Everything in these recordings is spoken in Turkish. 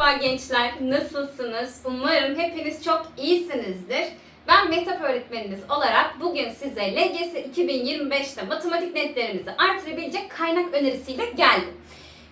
Merhaba gençler, nasılsınız? Umarım hepiniz çok iyisinizdir. Ben Mehtap öğretmeniniz olarak bugün size LGS 2025'te matematik netlerinizi artırabilecek kaynak önerisiyle geldim.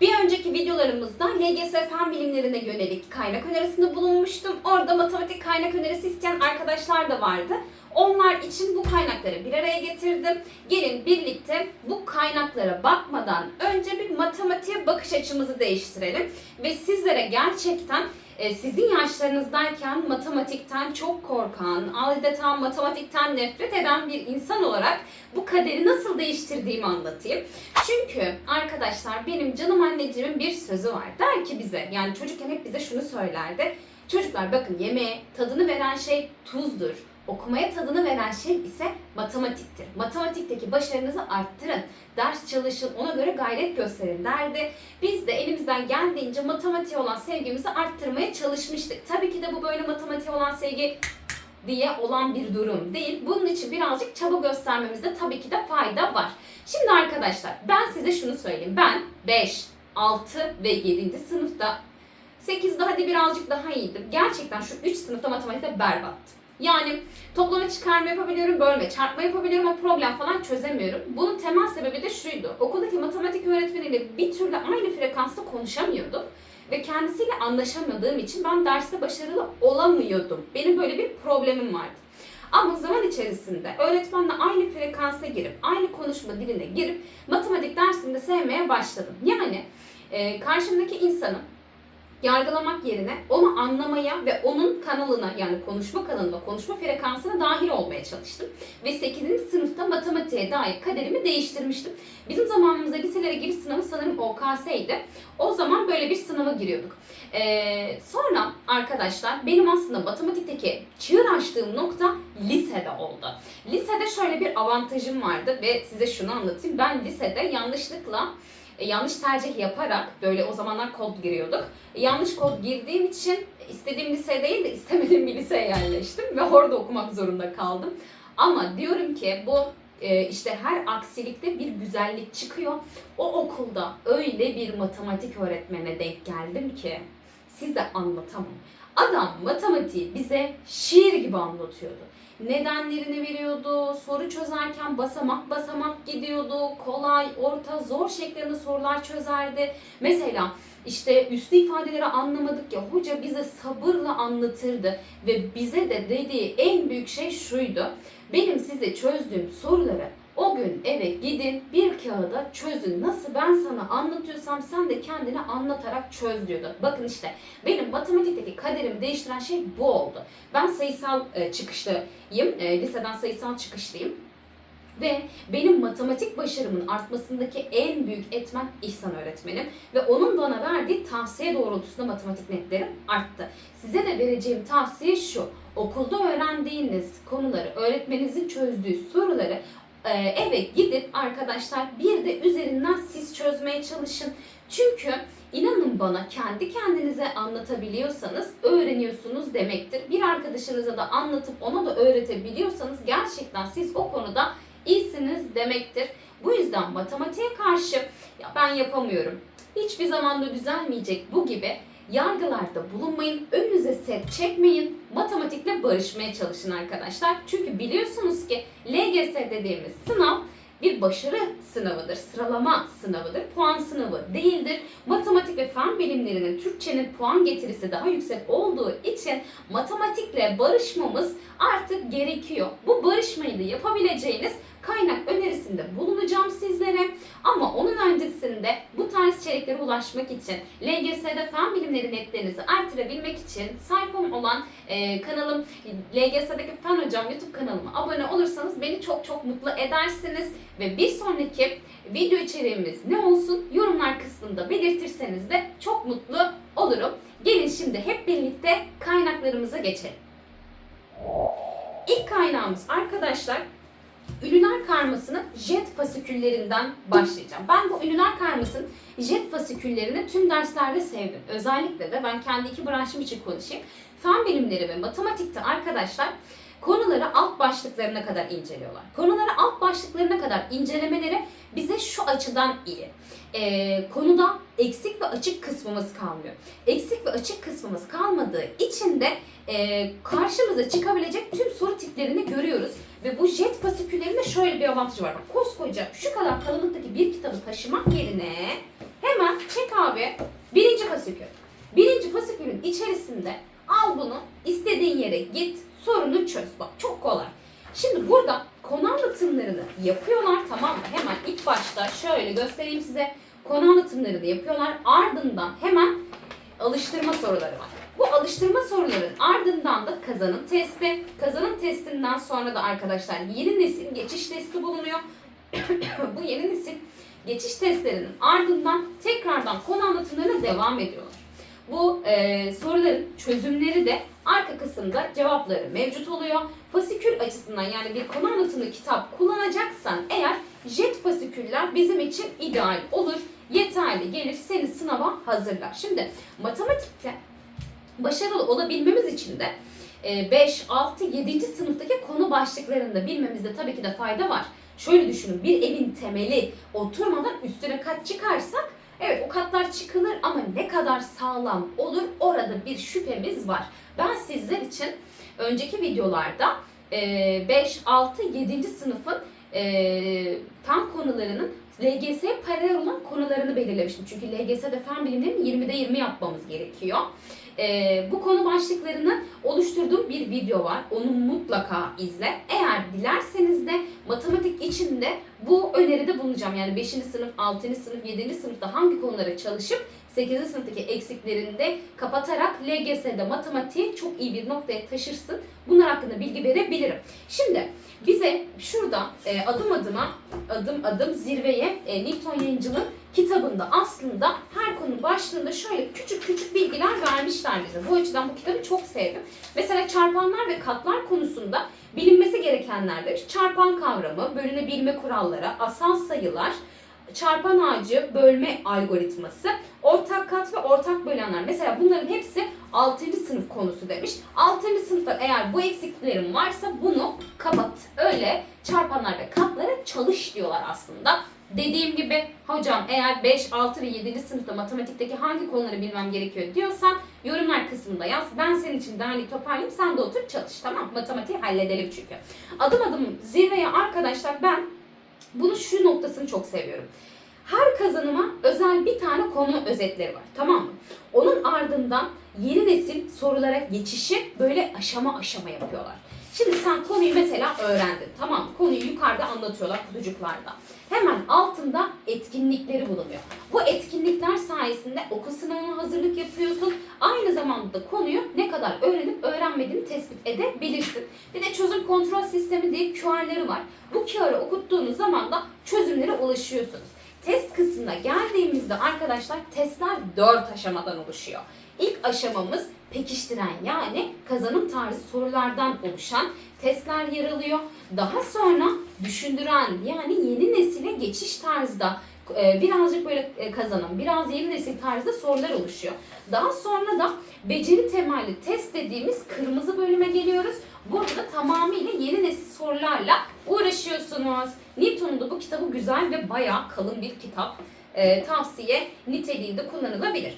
Bir önceki videolarımızda LGS fen bilimlerine yönelik kaynak önerisinde bulunmuştum. Orada matematik kaynak önerisi isteyen arkadaşlar da vardı. Onlar için bu kaynakları bir araya getirdim. Gelin birlikte bu kaynaklara bakmadan önce bir matematiğe bakış açımızı değiştirelim. Ve sizlere gerçekten e, sizin yaşlarınızdayken matematikten çok korkan, adeta matematikten nefret eden bir insan olarak bu kaderi nasıl değiştirdiğimi anlatayım. Çünkü arkadaşlar benim canım anneciğimin bir sözü var. Der ki bize, yani çocukken hep bize şunu söylerdi. Çocuklar bakın yemeğe tadını veren şey tuzdur. Okumaya tadını veren şey ise matematiktir. Matematikteki başarınızı arttırın. Ders çalışın, ona göre gayret gösterin derdi. Biz de elimizden geldiğince matematiğe olan sevgimizi arttırmaya çalışmıştık. Tabii ki de bu böyle matematiğe olan sevgi diye olan bir durum değil. Bunun için birazcık çaba göstermemizde tabii ki de fayda var. Şimdi arkadaşlar ben size şunu söyleyeyim. Ben 5, 6 ve 7. sınıfta 8'de hadi birazcık daha iyiydim. Gerçekten şu 3 sınıfta matematikte berbattım. Yani toplama çıkarma yapabiliyorum, bölme, çarpma yapabiliyorum ama problem falan çözemiyorum. Bunun temel sebebi de şuydu. Okuldaki matematik öğretmeniyle bir türlü aynı frekansta konuşamıyordum. Ve kendisiyle anlaşamadığım için ben derste başarılı olamıyordum. Benim böyle bir problemim vardı. Ama zaman içerisinde öğretmenle aynı frekansa girip, aynı konuşma diline girip matematik dersinde sevmeye başladım. Yani e, karşımdaki insanın yargılamak yerine onu anlamaya ve onun kanalına yani konuşma kanalına, konuşma frekansına dahil olmaya çalıştım. Ve 8. sınıfta matematiğe dair kaderimi değiştirmiştim. Bizim zamanımızda liselere giriş sınavı sanırım OKS'ydi. O zaman böyle bir sınava giriyorduk. Ee, sonra arkadaşlar benim aslında matematikteki çığır açtığım nokta lisede oldu. Lisede şöyle bir avantajım vardı ve size şunu anlatayım. Ben lisede yanlışlıkla e, yanlış tercih yaparak böyle o zamanlar kod giriyorduk. E, yanlış kod girdiğim için istediğim lise değil de istemediğim bir liseye yerleştim ve orada okumak zorunda kaldım. Ama diyorum ki bu e, işte her aksilikte bir güzellik çıkıyor. O okulda öyle bir matematik öğretmene denk geldim ki size anlatamam. Adam matematiği bize şiir gibi anlatıyordu nedenlerini veriyordu. Soru çözerken basamak basamak gidiyordu. Kolay, orta, zor şeklinde sorular çözerdi. Mesela işte üstü ifadeleri anlamadık ya hoca bize sabırla anlatırdı ve bize de dediği en büyük şey şuydu. Benim size çözdüğüm soruları o gün eve gidin bir kağıda çözün. Nasıl ben sana anlatıyorsam sen de kendine anlatarak çöz diyordu. Bakın işte benim matematikteki kaderimi değiştiren şey bu oldu. Ben sayısal e, çıkışlıyım. E, liseden sayısal çıkışlıyım. Ve benim matematik başarımın artmasındaki en büyük etmen İhsan öğretmenim. Ve onun bana verdiği tavsiye doğrultusunda matematik netlerim arttı. Size de vereceğim tavsiye şu. Okulda öğrendiğiniz konuları, öğretmeninizin çözdüğü soruları e, eve gidip arkadaşlar bir de üzerinden siz çözmeye çalışın. Çünkü inanın bana kendi kendinize anlatabiliyorsanız öğreniyorsunuz demektir. Bir arkadaşınıza da anlatıp ona da öğretebiliyorsanız gerçekten siz o konuda iyisiniz demektir. Bu yüzden matematiğe karşı ya ben yapamıyorum. Hiçbir zaman da düzelmeyecek bu gibi yargılarda bulunmayın. Önünüze set çekmeyin. Matematikle barışmaya çalışın arkadaşlar. Çünkü biliyorsunuz ki LGS dediğimiz sınav bir başarı sınavıdır, sıralama sınavıdır, puan sınavı değildir. Matematik ve fen bilimlerinin Türkçenin puan getirisi daha yüksek olduğu için matematikle barışmamız artık gerekiyor. Bu barışmayı da yapabileceğiniz kaynak önerisinde bulunacağım sizlere. Ama onun öncesinde bu tarz içeriklere ulaşmak için LGS'de fen bilimleri netlerinizi artırabilmek için sayfam olan e, kanalım LGS'deki Fen Hocam YouTube kanalıma abone olursanız beni çok çok mutlu edersiniz. Ve bir sonraki video içeriğimiz ne olsun yorumlar kısmında belirtirseniz de çok mutlu olurum. Gelin şimdi hep birlikte kaynaklarımıza geçelim. İlk kaynağımız arkadaşlar ünlüler karmasının jet fasiküllerinden başlayacağım. Ben bu ünlüler karmasının jet fasiküllerini tüm derslerde sevdim. Özellikle de ben kendi iki branşım için konuşayım. Fen bilimleri ve matematikte arkadaşlar konuları alt başlıklarına kadar inceliyorlar. Konuları alt başlıklarına kadar incelemeleri bize şu açıdan iyi. Ee, konuda eksik ve açık kısmımız kalmıyor. Eksik ve açık kısmımız kalmadığı için de e, karşımıza çıkabilecek tüm soru tiplerini görüyoruz. Ve bu jet fasiküllerinde şöyle bir avantajı var. Koskoca şu kadar kalınlıktaki bir kitabı taşımak yerine hemen çek abi birinci fasikül. Birinci fasikülün içerisinde al bunu istediğin yere git sorunu çöz. Bak çok kolay. Şimdi burada konu anlatımlarını yapıyorlar tamam mı? Hemen ilk başta şöyle göstereyim size. Konu anlatımlarını yapıyorlar. Ardından hemen alıştırma soruları var. Bu alıştırma soruların ardından da kazanım testi. Kazanım testinden sonra da arkadaşlar yeni nesil geçiş testi bulunuyor. Bu yeni nesil geçiş testlerinin ardından tekrardan konu anlatımlarına devam ediyorlar. Bu e, soruların çözümleri de arka kısımda cevapları mevcut oluyor. Fasikül açısından yani bir konu anlatımı kitap kullanacaksan eğer jet fasiküller bizim için ideal olur. Yeterli gelir seni sınava hazırlar. Şimdi matematikte başarılı olabilmemiz için de e, 5, 6, 7. sınıftaki konu başlıklarını da bilmemizde tabii ki de fayda var. Şöyle düşünün bir evin temeli oturmadan üstüne kat çıkarsak evet o katlar çıkılır ama ne kadar sağlam olur orada bir şüphemiz var. Ben sizler için önceki videolarda e, 5, 6, 7. sınıfın e, fen konularının LGS'ye paralel olan konularını belirlemiştim. Çünkü LGS'de fen bilimlerinin 20'de 20 yapmamız gerekiyor. Ee, bu konu başlıklarını oluşturduğum bir video var. Onu mutlaka izle. Eğer dilerseniz de matematik içinde bu öneride bulunacağım. Yani 5. sınıf, 6. sınıf, 7. sınıfta hangi konulara çalışıp 8. sınıftaki eksiklerini de kapatarak LGS'de matematiği çok iyi bir noktaya taşırsın. Bunlar hakkında bilgi verebilirim. Şimdi bize şurada e, adım adıma adım adım zirveye e, Newton Yayıncı'nın kitabında aslında her konu başlığında şöyle küçük küçük bilgiler vermişler bize. Bu açıdan bu kitabı çok sevdim. Mesela çarpanlar ve katlar konusunda bilinmesi gerekenler demiş. Çarpan kavramı, bölünebilme kuralları, asal sayılar, çarpan ağacı, bölme algoritması, ortak kat ve ortak bölenler. Mesela bunların hepsi 6. sınıf konusu demiş. 6. sınıfta eğer bu eksiklerin varsa bunu kapat. Öyle çarpanlar ve katlara çalış diyorlar aslında. Dediğim gibi hocam eğer 5, 6 ve 7. sınıfta matematikteki hangi konuları bilmem gerekiyor diyorsan yorumlar kısmında yaz. Ben senin için derleyip toparlayayım sen de otur çalış tamam Matematiği halledelim çünkü. Adım adım zirveye arkadaşlar ben bunu şu noktasını çok seviyorum. Her kazanıma özel bir tane konu özetleri var. Tamam mı? Onun ardından yeni nesil sorulara geçişi böyle aşama aşama yapıyorlar. Şimdi sen konuyu mesela öğrendin. Tamam? Konuyu yukarıda anlatıyorlar kutucuklarda. Hemen altında etkinlikleri bulunuyor. Bu etkinlikler sayesinde okul sınavına hazırlık yapıyorsun. Aynı zamanda da konuyu ne kadar öğrenip öğrenmediğini tespit edebilirsin. Bir de çözüm kontrol sistemi diye QR'ları var. Bu QR'ı okuttuğunuz zaman da çözümlere ulaşıyorsunuz. Test kısmına geldiğimizde arkadaşlar testler 4 aşamadan oluşuyor. İlk aşamamız pekiştiren yani kazanım tarzı sorulardan oluşan testler yer alıyor. Daha sonra düşündüren yani yeni nesile geçiş tarzda e, birazcık böyle e, kazanım, biraz yeni nesil tarzda sorular oluşuyor. Daha sonra da beceri temelli test dediğimiz kırmızı bölüme geliyoruz. Burada da tamamıyla yeni nesil sorularla uğraşıyorsunuz. Newton'un da bu kitabı güzel ve bayağı kalın bir kitap. E, tavsiye niteliğinde kullanılabilir.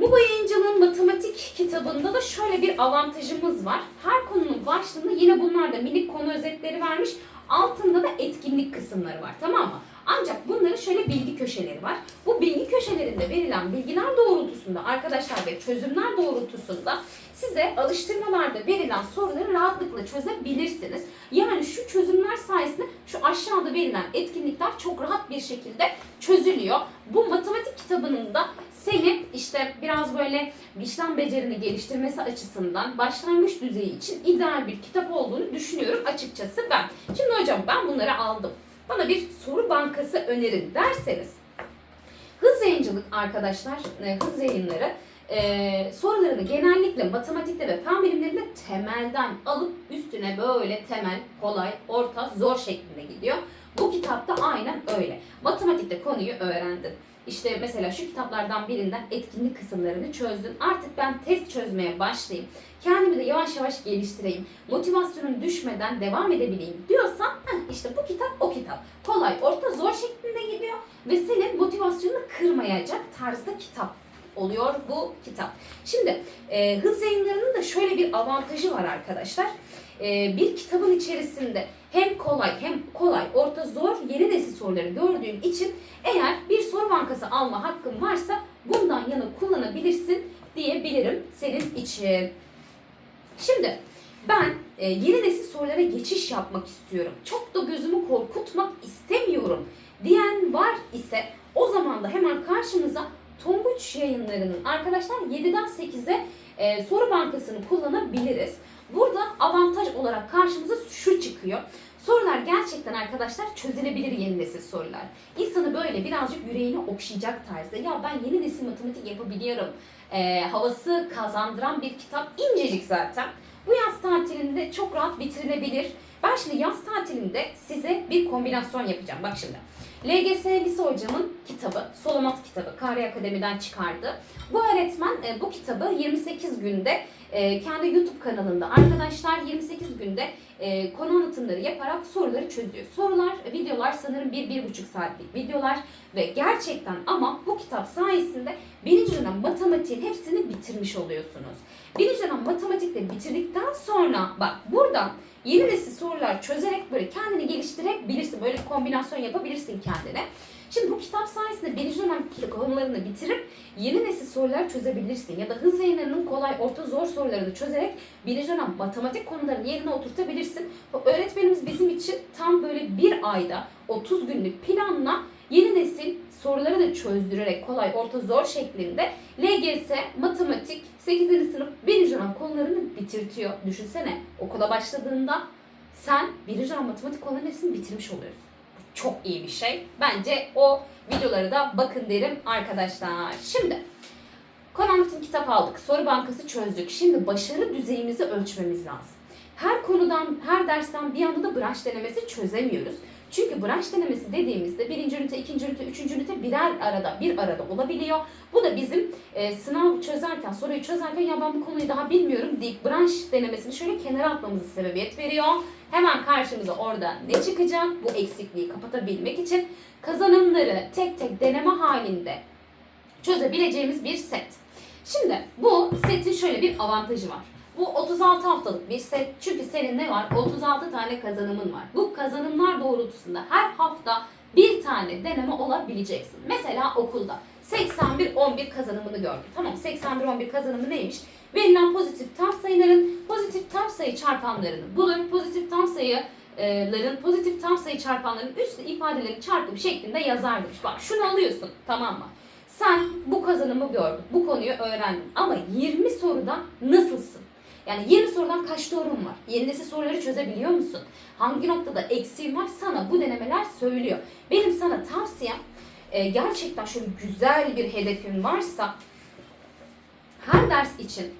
Muba Yayıncılığın matematik kitabında da şöyle bir avantajımız var. Her konunun başlığında yine bunlar da minik konu özetleri vermiş. Altında da etkinlik kısımları var tamam mı? Ancak bunların şöyle bilgi köşeleri var. Bu bilgi köşelerinde verilen bilgiler doğrultusunda arkadaşlar ve çözümler doğrultusunda size alıştırmalarda verilen soruları rahatlıkla çözebilirsiniz. Yani şu çözümler sayesinde şu aşağıda verilen etkinlikler çok rahat bir şekilde çözülüyor. Bu matematik kitabının da seni işte biraz böyle işlem becerini geliştirmesi açısından başlangıç düzeyi için ideal bir kitap olduğunu düşünüyorum açıkçası ben. Şimdi hocam ben bunları aldım. Bana bir soru bankası önerin derseniz Hız yayıncılık arkadaşlar, e, hız yayınları e, sorularını genellikle matematikte ve fen bilimlerinde temelden alıp üstüne böyle temel, kolay, orta, zor şeklinde gidiyor. Bu kitapta aynen öyle. Matematikte konuyu öğrendin. İşte mesela şu kitaplardan birinden etkinlik kısımlarını çözdün. Artık ben test çözmeye başlayayım. Kendimi de yavaş yavaş geliştireyim. Motivasyonum düşmeden devam edebileyim diyorsan işte bu kitap o kitap. Kolay, orta, zor şeklinde gidiyor ve senin motivasyonunu kırmayacak tarzda kitap oluyor bu kitap. Şimdi e, hız yayınlarının da şöyle bir avantajı var arkadaşlar. E, bir kitabın içerisinde hem kolay hem kolay, orta, zor, yeni nesil soruları gördüğün için eğer bir soru bankası alma hakkın varsa bundan yana kullanabilirsin diyebilirim senin için. Şimdi ben e, yeni nesil sorulara geçiş yapmak istiyorum. Çok da gözümü korkutmak istemiyorum diyen var ise o zaman da hemen karşımıza Tonguç yayınlarının arkadaşlar 7'den 8'e e, soru bankasını kullanabiliriz. Burada avantaj olarak karşımıza şu çıkıyor. Sorular gerçekten arkadaşlar çözülebilir yeni nesil sorular. İnsanı böyle birazcık yüreğini okşayacak tarzda. Ya ben yeni nesil matematik yapabiliyorum. e, havası kazandıran bir kitap. incecik zaten. Bu yaz tatilinde çok rahat bitirilebilir. Ben şimdi yaz tatilinde size bir kombinasyon yapacağım. Bak şimdi. LGS Lise Hocam'ın kitabı, Solomat kitabı, Kari Akademi'den çıkardı. Bu öğretmen e, bu kitabı 28 günde e, kendi YouTube kanalında arkadaşlar 28 günde e, konu anlatımları yaparak soruları çözüyor. Sorular, videolar sanırım 1-1,5 saatlik videolar ve gerçekten ama bu kitap sayesinde birinci dönem matematiğin hepsini bitirmiş oluyorsunuz. Birinci dönem matematikleri bitirdikten sonra bak buradan yeni nesil sorular çözerek böyle kendini geliştirebilirsin. Böyle bir kombinasyon yapabilirsin kendine. Şimdi bu kitap sayesinde birinci dönem konularını bitirip yeni nesil sorular çözebilirsin. Ya da hız yayınlarının kolay, orta, zor sorularını çözerek birinci dönem matematik konularını yerine oturtabilirsin. Öğretmenimiz bizim için tam böyle bir ayda 30 günlük planla yeni nesil soruları da çözdürerek kolay, orta, zor şeklinde LGS, matematik, 8. sınıf birinci dönem konularını bitirtiyor. Düşünsene okula başladığında sen birinci dönem matematik konularının hepsini bitirmiş oluyorsun. Bu çok iyi bir şey. Bence o videoları da bakın derim arkadaşlar. Şimdi konu kitap aldık. Soru bankası çözdük. Şimdi başarı düzeyimizi ölçmemiz lazım. Her konudan, her dersten bir anda da branş denemesi çözemiyoruz. Çünkü branş denemesi dediğimizde birinci ünite, ikinci ünite, üçüncü ünite birer arada, bir arada olabiliyor. Bu da bizim e, sınav çözerken, soruyu çözerken ya ben bu konuyu daha bilmiyorum deyip branş denemesini şöyle kenara atmamızı sebebiyet veriyor. Hemen karşımıza orada ne çıkacak? Bu eksikliği kapatabilmek için kazanımları tek tek deneme halinde çözebileceğimiz bir set. Şimdi bu setin şöyle bir avantajı var. Bu 36 haftalık bir set. Çünkü senin ne var? 36 tane kazanımın var. Bu kazanımlar doğrultusunda her hafta bir tane deneme olabileceksin. Mesela okulda 81-11 kazanımını gördüm. Tamam 81-11 kazanımı neymiş? Verilen pozitif tam sayıların pozitif tam sayı çarpanlarını bulur. Pozitif tam sayıların pozitif tam sayı çarpanlarının üst ifadelerini çarpım şeklinde yazarmış. Bak şunu alıyorsun tamam mı? Sen bu kazanımı gördün, bu konuyu öğrendin ama 20 soruda nasılsın? Yani 20 sorudan kaç doğrun var? Yeni nesil soruları çözebiliyor musun? Hangi noktada eksiğin var sana bu denemeler söylüyor. Benim sana tavsiyem e, gerçekten şöyle güzel bir hedefin varsa her ders için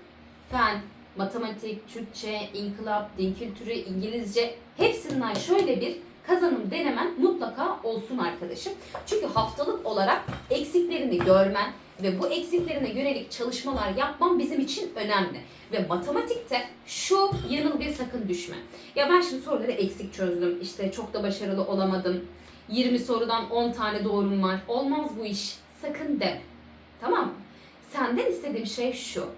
fen, matematik, Türkçe, inkılap, din kültürü, İngilizce hepsinden şöyle bir kazanım denemen mutlaka olsun arkadaşım. Çünkü haftalık olarak eksiklerini görmen ve bu eksiklerine yönelik çalışmalar yapman bizim için önemli. Ve matematikte şu yanılgıya sakın düşme. Ya ben şimdi soruları eksik çözdüm, işte çok da başarılı olamadım. 20 sorudan 10 tane doğrum var. Olmaz bu iş. Sakın deme. Tamam mı? Senden istediğim şey şu.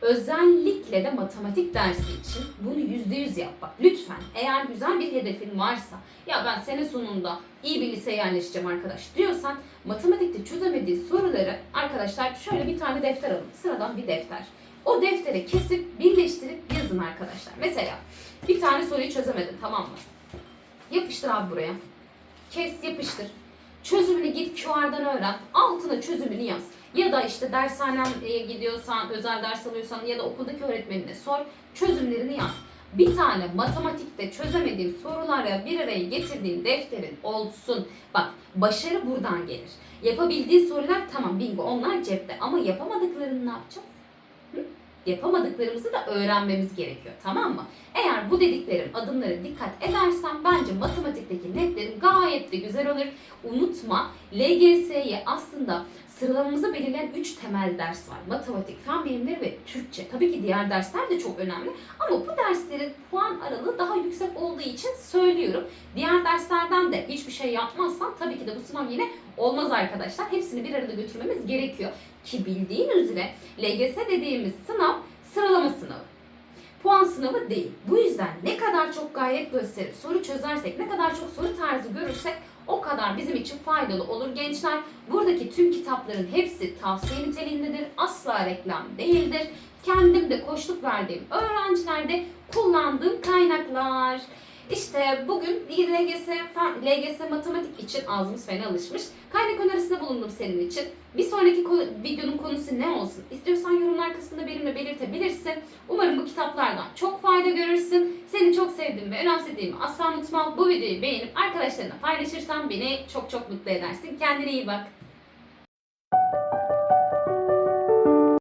Özellikle de matematik dersi için bunu yüzde yüz yap bak. Lütfen eğer güzel bir hedefin varsa ya ben sene sonunda iyi bir liseye yerleşeceğim arkadaş diyorsan matematikte çözemediği soruları arkadaşlar şöyle bir tane defter alın. Sıradan bir defter. O deftere kesip birleştirip yazın arkadaşlar. Mesela bir tane soruyu çözemedin tamam mı? Yapıştır abi buraya. Kes yapıştır. Çözümünü git QR'dan öğren. Altına çözümünü yaz. Ya da işte dershaneye gidiyorsan, özel ders alıyorsan ya da okuldaki öğretmenine sor. Çözümlerini yaz. Bir tane matematikte çözemediğin soruları bir araya getirdiğin defterin olsun. Bak başarı buradan gelir. Yapabildiği sorular tamam bingo onlar cepte ama yapamadıklarını ne yapacağız? Yapamadıklarımızı da öğrenmemiz gerekiyor. Tamam mı? Eğer bu dediklerim adımları dikkat edersen bence matematikteki netlerin gayet de güzel olur. Unutma LGS'ye aslında sıralamamızı belirleyen 3 temel ders var. Matematik, fen bilimleri ve Türkçe. Tabii ki diğer dersler de çok önemli. Ama bu derslerin puan aralığı daha yüksek olduğu için söylüyorum. Diğer derslerden de hiçbir şey yapmazsan tabii ki de bu sınav yine olmaz arkadaşlar. Hepsini bir arada götürmemiz gerekiyor. Ki bildiğin üzere LGS dediğimiz sınav sıralama sınavı. Puan sınavı değil. Bu yüzden ne kadar çok gayret gösterip soru çözersek, ne kadar çok soru tarzı görürsek o kadar bizim için faydalı olur gençler. Buradaki tüm kitapların hepsi tavsiye niteliğindedir. Asla reklam değildir. Kendim de koşluk verdiğim öğrencilerde kullandığım kaynaklar. İşte bugün LGS, LGS matematik için ağzımız fena alışmış. Kaynak önerisinde bulundum senin için. Bir sonraki konu- videonun konusu ne olsun? İstiyorsan yorumlar kısmında benimle belirtebilirsin. Umarım bu kitaplardan çok fayda görürsün. Seni çok sevdiğimi ve önemsediğimi asla unutma. Bu videoyu beğenip arkadaşlarına paylaşırsan beni çok çok mutlu edersin. Kendine iyi bak.